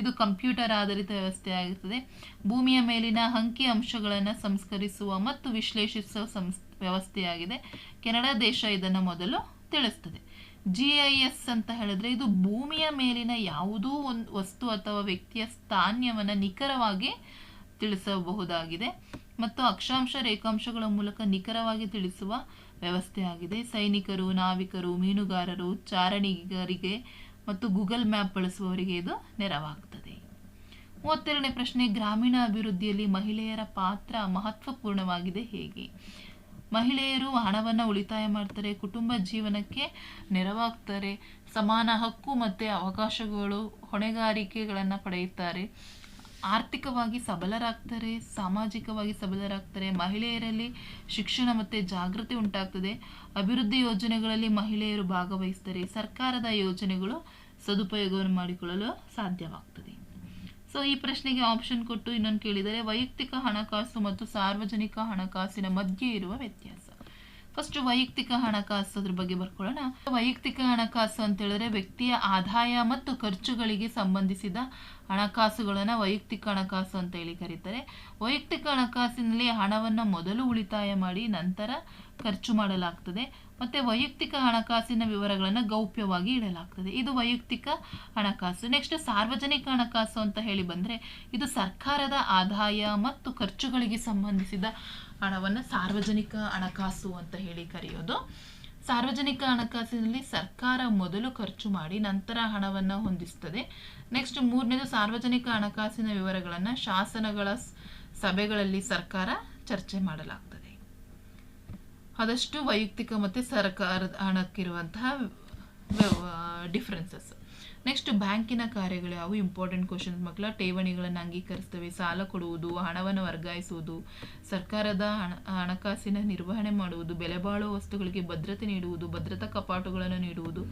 ಇದು ಕಂಪ್ಯೂಟರ್ ಆಧಾರಿತ ವ್ಯವಸ್ಥೆ ಆಗಿರ್ತದೆ. ಭೂಮಿಯ ಮೇಲಿನ ಅಂಕಿ ಅಂಶಗಳನ್ನು ಸಂಸ್ಕರಿಸುವ ಮತ್ತು ವಿಶ್ಲೇಷಿಸುವ ಸಂಸ್, ವ್ಯವಸ್ಥೆಯಾಗಿದೆ. ಕೆನಡಾ ದೇಶ ಇದನ್ನು ಮೊದಲು ತಿಳಿಸ್ತದೆ. ಜಿ ಐ ಎಸ್ ಅಂತ ಹೇಳಿದ್ರೆ ಇದು ಭೂಮಿಯ ಮೇಲಿನ ಯಾವುದೋ ಒಂದು ವಸ್ತು ಅಥವಾ ವ್ಯಕ್ತಿಯ ಸ್ಥಾನ್ಯವನ್ನು ನಿಖರವಾಗಿ ತಿಳಿಸಬಹುದಾಗಿದೆ. ಮತ್ತು ಅಕ್ಷಾಂಶ ರೇಖಾಂಶಗಳ ಮೂಲಕ ನಿಖರವಾಗಿ ತಿಳಿಸುವ ವ್ಯವಸ್ಥೆಯಾಗಿದೆ. ಸೈನಿಕರು, ನಾವಿಕರು, ಮೀನುಗಾರರು, ಚಾರಣಿಗರಿಗೆ ಮತ್ತು ಗೂಗಲ್ ಮ್ಯಾಪ್ ಬಳಸುವವರಿಗೆ ಇದು ನೆರವಾಗುತ್ತದೆ ಮೂವತ್ತೆರಡನೇ ಪ್ರಶ್ನೆ ಗ್ರಾಮೀಣ ಅಭಿವೃದ್ಧಿಯಲ್ಲಿ ಮಹಿಳೆಯರ ಪಾತ್ರ ಮಹತ್ವಪೂರ್ಣವಾಗಿದೆ ಹೇಗೆ? ಮಹಿಳೆಯರು ಹಣವನ್ನು ಉಳಿತಾಯ ಮಾಡ್ತಾರೆ, ಕುಟುಂಬ ಜೀವನಕ್ಕೆ ನೆರವಾಗ್ತಾರೆ, ಸಮಾನ ಹಕ್ಕು ಮತ್ತು ಅವಕಾಶಗಳು, ಹೊಣೆಗಾರಿಕೆಗಳನ್ನು ಪಡೆಯುತ್ತಾರೆ. ಆರ್ಥಿಕವಾಗಿ ಸಬಲರಾಗ್ತಾರೆ, ಸಾಮಾಜಿಕವಾಗಿ ಸಬಲರಾಗ್ತಾರೆ, ಮಹಿಳೆಯರಲ್ಲಿ ಶಿಕ್ಷಣ ಮತ್ತು ಜಾಗೃತಿ ಉಂಟಾಗ್ತದೆ. ಅಭಿವೃದ್ಧಿ ಯೋಜನೆಗಳಲ್ಲಿ ಮಹಿಳೆಯರು ಭಾಗವಹಿಸ್ತಾರೆ. ಸರ್ಕಾರದ ಯೋಜನೆಗಳು ಸದುಪಯೋಗವನ್ನು ಮಾಡಿಕೊಳ್ಳಲು ಸಾಧ್ಯವಾಗ್ತದೆ. ಸೊ ಈ ಪ್ರಶ್ನೆಗೆ ಆಪ್ಷನ್ ಕೊಟ್ಟು ಇನ್ನೊಂದು ಕೇಳಿದರೆ, ವೈಯಕ್ತಿಕ ಹಣಕಾಸು ಮತ್ತು ಸಾರ್ವಜನಿಕ ಹಣಕಾಸಿನ ಮಧ್ಯೆ ಇರುವ ವ್ಯತ್ಯಾಸ. ಫಸ್ಟ್ ವೈಯಕ್ತಿಕ ಹಣಕಾಸು ಅದ್ರ ಬಗ್ಗೆ ಬರ್ಕೊಳ್ಳೋಣ. ವೈಯಕ್ತಿಕ ಹಣಕಾಸು ಅಂತ ಹೇಳಿದ್ರೆ ವ್ಯಕ್ತಿಯ ಆದಾಯ ಮತ್ತು ಖರ್ಚುಗಳಿಗೆ ಸಂಬಂಧಿಸಿದ ಹಣಕಾಸುಗಳನ್ನು ವೈಯಕ್ತಿಕ ಹಣಕಾಸು ಅಂತ ಹೇಳಿ ಕರೀತಾರೆ. ವೈಯಕ್ತಿಕ ಹಣಕಾಸಿನಲ್ಲಿ ಹಣವನ್ನು ಮೊದಲು ಉಳಿತಾಯ ಮಾಡಿ ನಂತರ ಖರ್ಚು ಮಾಡಲಾಗ್ತದೆ. ಮತ್ತೆ ವೈಯಕ್ತಿಕ ಹಣಕಾಸಿನ ವಿವರಗಳನ್ನು ಗೌಪ್ಯವಾಗಿ ಇಡಲಾಗ್ತದೆ. ಇದು ವೈಯಕ್ತಿಕ ಹಣಕಾಸು. ನೆಕ್ಸ್ಟ್ ಸಾರ್ವಜನಿಕ ಹಣಕಾಸು ಅಂತ ಹೇಳಿ ಬಂದರೆ ಇದು ಸರ್ಕಾರದ ಆದಾಯ ಮತ್ತು ಖರ್ಚುಗಳಿಗೆ ಸಂಬಂಧಿಸಿದ ಹಣವನ್ನು ಸಾರ್ವಜನಿಕ ಹಣಕಾಸು ಅಂತ ಹೇಳಿ ಕರೆಯೋದು. ಸಾರ್ವಜನಿಕ ಹಣಕಾಸಿನಲ್ಲಿ ಸರ್ಕಾರ ಮೊದಲು ಖರ್ಚು ಮಾಡಿ ನಂತರ ಹಣವನ್ನು ಹೊಂದಿಸ್ತದೆ. ನೆಕ್ಸ್ಟ್ ಮೂರನೇದು ಸಾರ್ವಜನಿಕ ಹಣಕಾಸಿನ ವಿವರಗಳನ್ನು ಶಾಸನಗಳ ಸಭೆಗಳಲ್ಲಿ ಸರ್ಕಾರ ಚರ್ಚೆ ಮಾಡಲಾಗ್ತದೆ. ಆದಷ್ಟು ವೈಯಕ್ತಿಕ ಮತ್ತು ಸರ್ಕಾರದ ಹಣಕ್ಕಿರುವಂತಹ ಡಿಫ್ರೆನ್ಸಸ್ ನೆಕ್ಸ್ಟ್ ಬ್ಯಾಂಕಿನ ಕಾರ್ಯಗಳು ಯಾವು ಇಂಪಾರ್ಟೆಂಟ್ ಕ್ವಶನ್ಸ್ ಮಕ್ಕಳ ಠೇವಣಿಗಳನ್ನು ಅಂಗೀಕರಿಸ್ತವೆ. ಸಾಲ ಕೊಡುವುದು, ಹಣವನ್ನು ವರ್ಗಾಯಿಸುವುದು, ಸರ್ಕಾರದ ಹಣ, ಹಣಕಾಸಿನ ನಿರ್ವಹಣೆ ಮಾಡುವುದು, ಬೆಲೆ ಬಾಳುವ ವಸ್ತುಗಳಿಗೆ ಭದ್ರತೆ ನೀಡುವುದು, ಭದ್ರತಾ ಕಪಾಟುಗಳನ್ನು ನೀಡುವುದು,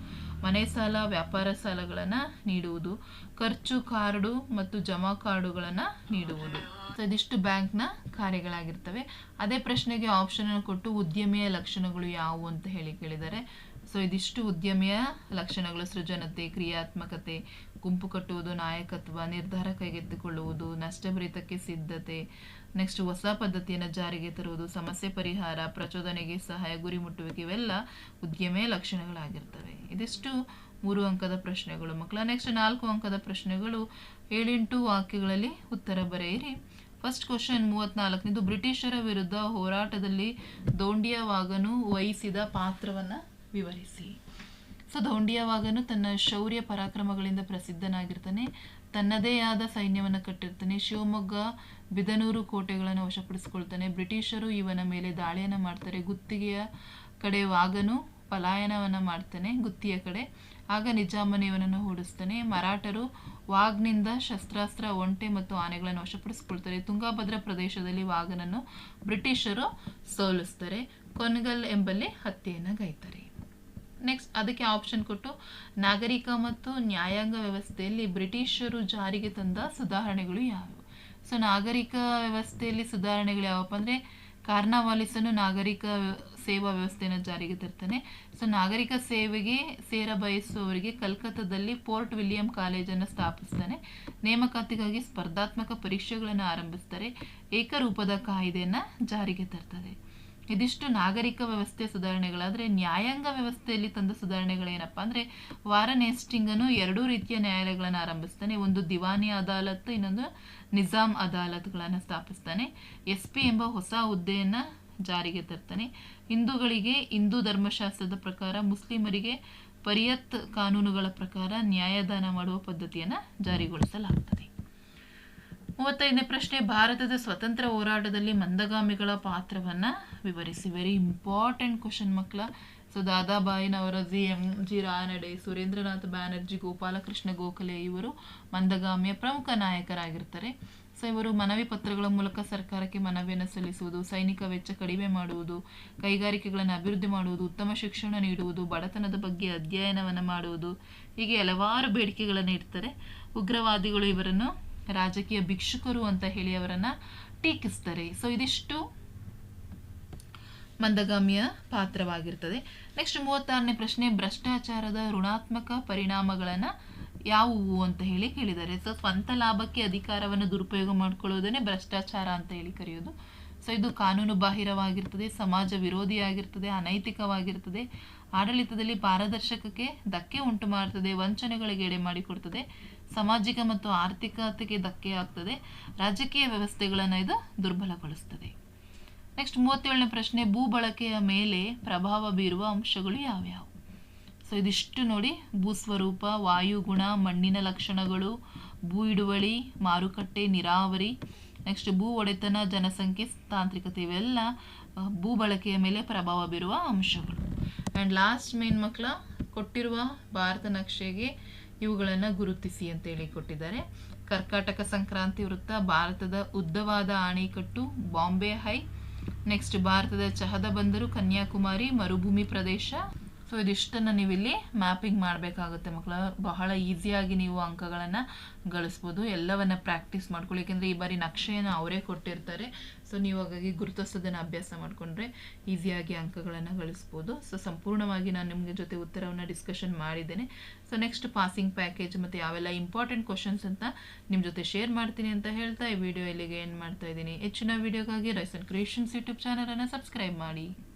ಮನೆ ಸಾಲ, ವ್ಯಾಪಾರ ಸಾಲಗಳನ್ನು ನೀಡುವುದು, ಖರ್ಚು ಕಾರ್ಡು ಮತ್ತು ಜಮಾ ಕಾರ್ಡುಗಳನ್ನು ನೀಡುವುದು. ಬ್ಯಾಂಕ್ ಬ್ಯಾಂಕ್ನ ಕಾರ್ಯಗಳಾಗಿರ್ತವೆ. ಅದೇ ಪ್ರಶ್ನೆಗೆ ಆಪ್ಷನ್ ಕೊಟ್ಟು ಉದ್ಯಮಿಯ ಲಕ್ಷಣಗಳು ಯಾವುವು ಅಂತ ಹೇಳಿ ಕೇಳಿದ್ದಾರೆ ಸೊ ಇದಿಷ್ಟು ಉದ್ಯಮಿಯ ಲಕ್ಷಣಗಳು, ಸೃಜನತೆ, ಕ್ರಿಯಾತ್ಮಕತೆ, ಗುಂಪು ಕಟ್ಟುವುದು, ನಾಯಕತ್ವ, ನಿರ್ಧಾರ ಕೈಗೆತ್ತಿಕೊಳ್ಳುವುದು, ನಷ್ಟಭರಿತಕ್ಕೆ ಸಿದ್ಧತೆ ನೆಕ್ಸ್ಟ್ ಹೊಸ ಪದ್ಧತಿಯನ್ನು ಜಾರಿಗೆ ತರುವುದು, ಸಮಸ್ಯೆ ಪರಿಹಾರ, ಪ್ರಚೋದನೆಗೆ ಸಹಾಯ, ಗುರಿ ಮುಟ್ಟುವಿಕೆ ಇವೆಲ್ಲ ಉದ್ಯಮಿಯ ಲಕ್ಷಣಗಳಾಗಿರ್ತವೆ. ಇದಿಷ್ಟು ಮೂರು ಅಂಕದ ಪ್ರಶ್ನೆಗಳು. ಮಕ್ಕಳ ನೆಕ್ಸ್ಟ್ ನಾಲ್ಕು ಅಂಕದ ಪ್ರಶ್ನೆಗಳು. ಏಳೆಂಟು ವಾಕ್ಯಗಳಲ್ಲಿ ಉತ್ತರ ಬರೆಯಿರಿ. ಫಸ್ಟ್ ಕ್ವಶನ್ ಮೂವತ್ನಾಲ್ಕನೇದು, ಬ್ರಿಟಿಷರ ವಿರುದ್ಧ ಹೋರಾಟದಲ್ಲಿ ದೋಂಡಿಯವಾಗನು ವಹಿಸಿದ ಪಾತ್ರವನ್ನು ವಿವರಿಸಿ. ಸೊ ದೌಂಡಿಯವಾಗನು ತನ್ನ ಶೌರ್ಯ ಪರಾಕ್ರಮಗಳಿಂದ ಪ್ರಸಿದ್ಧನಾಗಿರ್ತಾನೆ. ತನ್ನದೇ ಆದ ಸೈನ್ಯವನ್ನು ಕಟ್ಟಿರ್ತಾನೆ. ಶಿವಮೊಗ್ಗ, ಬಿದನೂರು ಕೋಟೆಗಳನ್ನು ವಶಪಡಿಸಿಕೊಳ್ತಾನೆ. ಬ್ರಿಟಿಷರು ಇವನ ಮೇಲೆ ದಾಳಿಯನ್ನು ಮಾಡ್ತಾರೆ. ಗುತ್ತಿಗೆಯ ಕಡೆ ವಾಗನು ಪಲಾಯನವನ್ನು ಮಾಡ್ತಾನೆ, ಗುತ್ತಿಯ ಕಡೆ. ಆಗ ನಿಜಾಮನ ಇವನನ್ನು ಹೂಡಿಸ್ತಾನೆ ಮರಾಠರು ವಾಗ್ನಿಂದ ಶಸ್ತ್ರಾಸ್ತ್ರ, ಒಂಟೆ ಮತ್ತು ಆನೆಗಳನ್ನು ವಶಪಡಿಸಿಕೊಳ್ತಾರೆ. ತುಂಗಾಭದ್ರ ಪ್ರದೇಶದಲ್ಲಿ ವಾಗನನ್ನು ಬ್ರಿಟಿಷರು ಸೋಲಿಸ್ತಾರೆ. ಕೊನಗಲ್ ಎಂಬಲ್ಲಿ ಹತ್ಯೆಯನ್ನು ಗೈತಾರೆ. ನೆಕ್ಸ್ಟ್ ಅದಕ್ಕೆ ಆಪ್ಷನ್ ಕೊಟ್ಟು ನಾಗರಿಕ ಮತ್ತು ನ್ಯಾಯಾಂಗ ವ್ಯವಸ್ಥೆಯಲ್ಲಿ ಬ್ರಿಟಿಷರು ಜಾರಿಗೆ ತಂದ ಸುಧಾರಣೆಗಳು ಯಾವುವು ಸೊ ನಾಗರಿಕ ವ್ಯವಸ್ಥೆಯಲ್ಲಿ ಸುಧಾರಣೆಗಳು ಯಾವಪ್ಪ ಅಂದರೆ ಕಾರ್ನಾವಾಲಿಸನು ನಾಗರಿಕ ಸೇವಾ ವ್ಯವಸ್ಥೆಯನ್ನು ಜಾರಿಗೆ ತರ್ತಾನೆ. ಸೊ ನಾಗರಿಕ ಸೇವೆಗೆ ಸೇರ ಬಯಸುವವರಿಗೆ ಕಲ್ಕತ್ತಾದಲ್ಲಿ ಪೋರ್ಟ್ ವಿಲಿಯಂ ಕಾಲೇಜನ್ನು ಸ್ಥಾಪಿಸ್ತಾನೆ. ನೇಮಕಾತಿಗಾಗಿ ಸ್ಪರ್ಧಾತ್ಮಕ ಪರೀಕ್ಷೆಗಳನ್ನು ಆರಂಭಿಸ್ತಾರೆ. ಏಕರೂಪದ ಕಾಯ್ದೆಯನ್ನು ಜಾರಿಗೆ ತರ್ತದೆ. ಇದಿಷ್ಟು ನಾಗರಿಕ ವ್ಯವಸ್ಥೆ ಸುಧಾರಣೆಗಳಾದರೆ ನ್ಯಾಯಾಂಗ ವ್ಯವಸ್ಥೆಯಲ್ಲಿ ತಂದ ಸುಧಾರಣೆಗಳೇನಪ್ಪ ಅಂದರೆ ವಾರನ್ ಹೇಸ್ಟಿಂಗನು ಎರಡೂ ರೀತಿಯ ನ್ಯಾಯಾಲಯಗಳನ್ನು ಆರಂಭಿಸ್ತಾನೆ. ಒಂದು ದಿವಾನಿ ಅದಾಲತ್, ಇನ್ನೊಂದು ನಿಜಾಮ್ ಅದಾಲತ್ಗಳನ್ನು ಸ್ಥಾಪಿಸ್ತಾನೆ. ಎಸ್ ಪಿ ಎಂಬ ಹೊಸ ಹುದ್ದೆಯನ್ನು ಜಾರಿಗೆ ತರ್ತಾನೆ. ಹಿಂದೂಗಳಿಗೆ ಹಿಂದೂ ಧರ್ಮಶಾಸ್ತ್ರದ ಪ್ರಕಾರ, ಮುಸ್ಲಿಮರಿಗೆ ಪರಿಯತ್ ಕಾನೂನುಗಳ ಪ್ರಕಾರ ನ್ಯಾಯದಾನ ಮಾಡುವ ಪದ್ಧತಿಯನ್ನು ಜಾರಿಗೊಳಿಸಲಾಗ್ತದೆ. ಮೂವತ್ತೈದನೇ ಪ್ರಶ್ನೆ, ಭಾರತದ ಸ್ವತಂತ್ರ ಹೋರಾಟದಲ್ಲಿ ಮಂದಗಾಮಿಗಳ ಪಾತ್ರವನ್ನು ವಿವರಿಸಿ. ವೆರಿ ಇಂಪಾರ್ಟೆಂಟ್ ಕ್ವಶನ್ ಮಕ್ಕಳ so ದಾದಾಬಾಯಿನವರ G M G Ranade, Surendranath Banerjee, Gopalakrishna Gokhale ಇವರು ಮಂದಗಾಮಿಯ ಪ್ರಮುಖ ನಾಯಕರಾಗಿರ್ತಾರೆ. ಸೊ ಇವರು ಮನವಿ ಪತ್ರಗಳ ಮೂಲಕ ಸರ್ಕಾರಕ್ಕೆ ಮನವಿಯನ್ನು ಸಲ್ಲಿಸುವುದು, ಸೈನಿಕ ವೆಚ್ಚ ಕಡಿಮೆ ಮಾಡುವುದು, ಕೈಗಾರಿಕೆಗಳನ್ನು ಅಭಿವೃದ್ಧಿ ಮಾಡುವುದು, ಉತ್ತಮ ಶಿಕ್ಷಣ ನೀಡುವುದು, ಬಡತನದ ಬಗ್ಗೆ ಅಧ್ಯಯನವನ್ನು ಮಾಡುವುದು, ಹೀಗೆ ಹಲವಾರು ಬೇಡಿಕೆಗಳನ್ನು ಇಡ್ತಾರೆ. ಉಗ್ರವಾದಿಗಳು ಇವರನ್ನು ರಾಜಕೀಯ ಭಿಕ್ಷುಕರು ಅಂತ ಹೇಳಿ ಅವರನ್ನ ಟೀಕಿಸ್ತಾರೆ. ಸೊ ಇದಿಷ್ಟು ಮಂದಗಾಮಿಯ ಪಾತ್ರವಾಗಿರ್ತದೆ. ನೆಕ್ಸ್ಟ್ ಮೂವತ್ತಾರನೇ ಪ್ರಶ್ನೆ, ಭ್ರಷ್ಟಾಚಾರದ ಋಣಾತ್ಮಕ ಪರಿಣಾಮಗಳನ್ನು ಯಾವುವು ಅಂತ ಹೇಳಿ ಕೇಳಿದ್ದಾರೆ. ಸೊ ಸ್ವಂತ ಲಾಭಕ್ಕೆ ಅಧಿಕಾರವನ್ನು ದುರುಪಯೋಗ ಮಾಡ್ಕೊಳ್ಳೋದನ್ನೇ ಭ್ರಷ್ಟಾಚಾರ ಅಂತ ಹೇಳಿ ಕರೆಯೋದು. ಸೊ ಇದು ಕಾನೂನು ಬಾಹಿರವಾಗಿರ್ತದೆ, ಸಮಾಜ ವಿರೋಧಿಯಾಗಿರ್ತದೆ, ಅನೈತಿಕವಾಗಿರ್ತದೆ. ಆಡಳಿತದಲ್ಲಿ ಪಾರದರ್ಶಕಕ್ಕೆ ಧಕ್ಕೆ ಉಂಟು ಮಾಡ್ತದೆ, ವಂಚನೆಗಳಿಗೆ ಎಡೆ ಮಾಡಿಕೊಡ್ತದೆ. ಸಾಮಾಜಿಕ ಮತ್ತು ಆರ್ಥಿಕತೆಗೆ ಧಕ್ಕೆ ಆಗ್ತದೆ. ರಾಜಕೀಯ ವ್ಯವಸ್ಥೆಗಳನ್ನು ಇದು ದುರ್ಬಲಗೊಳಿಸ್ತದೆ. ನೆಕ್ಸ್ಟ್ ಮೂವತ್ತೇಳನೇ ಪ್ರಶ್ನೆ, ಭೂ ಬಳಕೆಯ ಮೇಲೆ ಪ್ರಭಾವ ಬೀರುವ ಅಂಶಗಳು ಯಾವ್ಯಾವು? ಸೊ ಇದಿಷ್ಟು ನೋಡಿ. ಭೂಸ್ವರೂಪ ವಾಯುಗುಣ ಮಣ್ಣಿನ ಲಕ್ಷಣಗಳು, ಭೂ ಹಿಡುವಳಿ ಮಾರುಕಟ್ಟೆ, ನೀರಾವರಿ. ನೆಕ್ಸ್ಟ್ ಭೂ ಒಡೆತನ, ಜನಸಂಖ್ಯೆ, ತಾಂತ್ರಿಕತೆ ಇವೆಲ್ಲ ಭೂ ಬಳಕೆಯ ಮೇಲೆ ಪ್ರಭಾವ ಬೀರುವ ಅಂಶಗಳು. ಆ್ಯಂಡ್ ಲಾಸ್ಟ್ ಮೇನ್ ಮಕ್ಕಳ ಕೊಟ್ಟಿರುವ ಭಾರತ ನಕ್ಷೆಗೆ ಇವುಗಳನ್ನು ಗುರುತಿಸಿ ಅಂತೇಳಿ ಕೊಟ್ಟಿದ್ದಾರೆ. ಕರ್ಕಾಟಕ ಸಂಕ್ರಾಂತಿ ವೃತ್ತ ಭಾರತದ ಉದ್ದವಾದ ಆಣೆಕಟ್ಟು, ಬಾಂಬೆ ಹೈ ನೆಕ್ಸ್ಟ್ ಭಾರತದ ಚಹದ ಬಂದರು, ಕನ್ಯಾಕುಮಾರಿ, ಮರುಭೂಮಿ ಪ್ರದೇಶ. ಸೊ ಇದಿಷ್ಟನ್ನು ನೀವು ಇಲ್ಲಿ ಮ್ಯಾಪಿಂಗ್ ಮಾಡಬೇಕಾಗುತ್ತೆ ಮಕ್ಕಳ, ಬಹಳ ಈಸಿಯಾಗಿ ನೀವು ಅಂಕಗಳನ್ನು ಗಳಿಸ್ಬೋದು, ಎಲ್ಲವನ್ನ ಪ್ರಾಕ್ಟೀಸ್ ಮಾಡ್ಕೊಳ್ಳಿ. ಯಾಕೆಂದರೆ ಈ ಬಾರಿ ನಕ್ಷೆಯನ್ನು ಅವರೇ ಕೊಟ್ಟಿರ್ತಾರೆ. ಸೊ ನೀವು ಹಾಗಾಗಿ ಗುರುತಿಸೋದನ್ನು ಅಭ್ಯಾಸ ಮಾಡಿಕೊಂಡ್ರೆ ಈಸಿಯಾಗಿ ಅಂಕಗಳನ್ನು ಗಳಿಸ್ಬೋದು. ಸೊ ಸಂಪೂರ್ಣವಾಗಿ ನಾನು ನಿಮಗೆ ಜೊತೆ ಉತ್ತರವನ್ನು ಡಿಸ್ಕಷನ್ ಮಾಡಿದ್ದೇನೆ. ಸೊ ನೆಕ್ಸ್ಟ್ ಪಾಸಿಂಗ್ ಪ್ಯಾಕೇಜ್ ಮತ್ತು ಯಾವೆಲ್ಲ ಇಂಪಾರ್ಟೆಂಟ್ ಕ್ವಶನ್ಸ್ ಅಂತ ನಿಮ್ಮ ಜೊತೆ ಶೇರ್ ಮಾಡ್ತೀನಿ ಅಂತ ಹೇಳ್ತಾ ಈ ವಿಡಿಯೋ ಇಲ್ಲಿಗೆ ಏನು ಮಾಡ್ತಾ ಇದ್ದೀನಿ. ಹೆಚ್ಚಿನ ವಿಡಿಯೋಗಾಗಿ ರೈಸನ್ ಕ್ರಿಯೇಷನ್ಸ್ ಯೂಟ್ಯೂಬ್ ಚಾನಲನ್ನು ಸಬ್ಸ್ಕ್ರೈಬ್ ಮಾಡಿ.